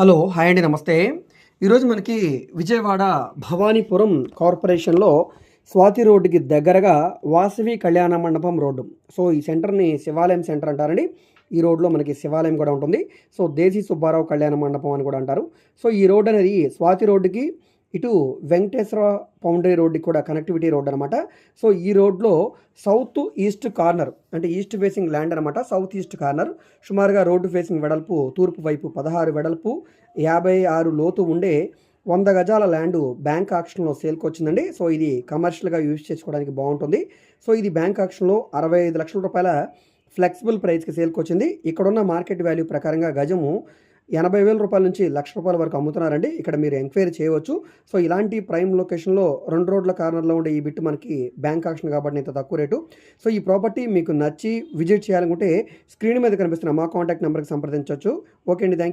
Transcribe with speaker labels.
Speaker 1: Hello hi అండి నమస్తే. ఈరోజు మనకి విజయవాడ భవానీపురం కార్పొరేషన్లో స్వాతి రోడ్డుకి దగ్గరగా వాసవి కళ్యాణ మండపం రోడ్డు. సో ఈ సెంటర్ని శివాలయం సెంటర్ అంటారండి. ఈ రోడ్లో మనకి శివాలయం కూడా ఉంటుంది. సో దేశీ సుబ్బారావు కళ్యాణ మండపం అని కూడా అంటారు. సో ఈ రోడ్ అనేది స్వాతి రోడ్డుకి ఇటు వెంకటేశ్వర పౌండరీ రోడ్డుకి కూడా కనెక్టివిటీ రోడ్ అనమాట సో ఈ రోడ్లో సౌత్ ఈస్ట్ కార్నర్ అంటే ఈస్ట్ ఫేసింగ్ ల్యాండ్ అనమాట సౌత్ ఈస్ట్ కార్నర్ సుమారుగా రోడ్డు ఫేసింగ్ వెడల్పు తూర్పు వైపు పదహారు వెడల్పు యాభై ఆరు లోతు ఉండే వంద గజాల ల్యాండ్ బ్యాంక్ ఆక్షన్లో సేల్కి వచ్చిందండి. సో ఇది కమర్షియల్గా యూజ్ చేసుకోవడానికి బాగుంటుంది. సో ఇది బ్యాంక్ ఆక్షన్లో అరవై ఐదు లక్షల రూపాయల ఫ్లెక్సిబుల్ ప్రైస్కి సేల్కి వచ్చింది. ఇక్కడున్న మార్కెట్ వాల్యూ ప్రకారంగా గజము ఎనభై వేల రూపాయల నుంచి లక్ష రూపాయల వరకు అమ్ముతున్నారండి. ఇక్కడ మీరు ఎంక్వైరీ చేయవచ్చు. సో ఇలాంటి ప్రైమ్ లొకేషన్లో రెండు రోడ్ల కార్నర్లో ఉండే ఈ బిట్ మనకి బ్యాంక్ ఆక్షన్ కాబట్టి ఇంత తక్కువ రేటు. సో ఈ ప్రాపర్టీ మీకు నచ్చి విజిట్ చేయాలనుకుంటే స్క్రీన్ మీద కనిపిస్తున్న మా కాంటాక్ట్ నెంబర్కి సంప్రదించవచ్చు. ఓకే అండి. థ్యాంక్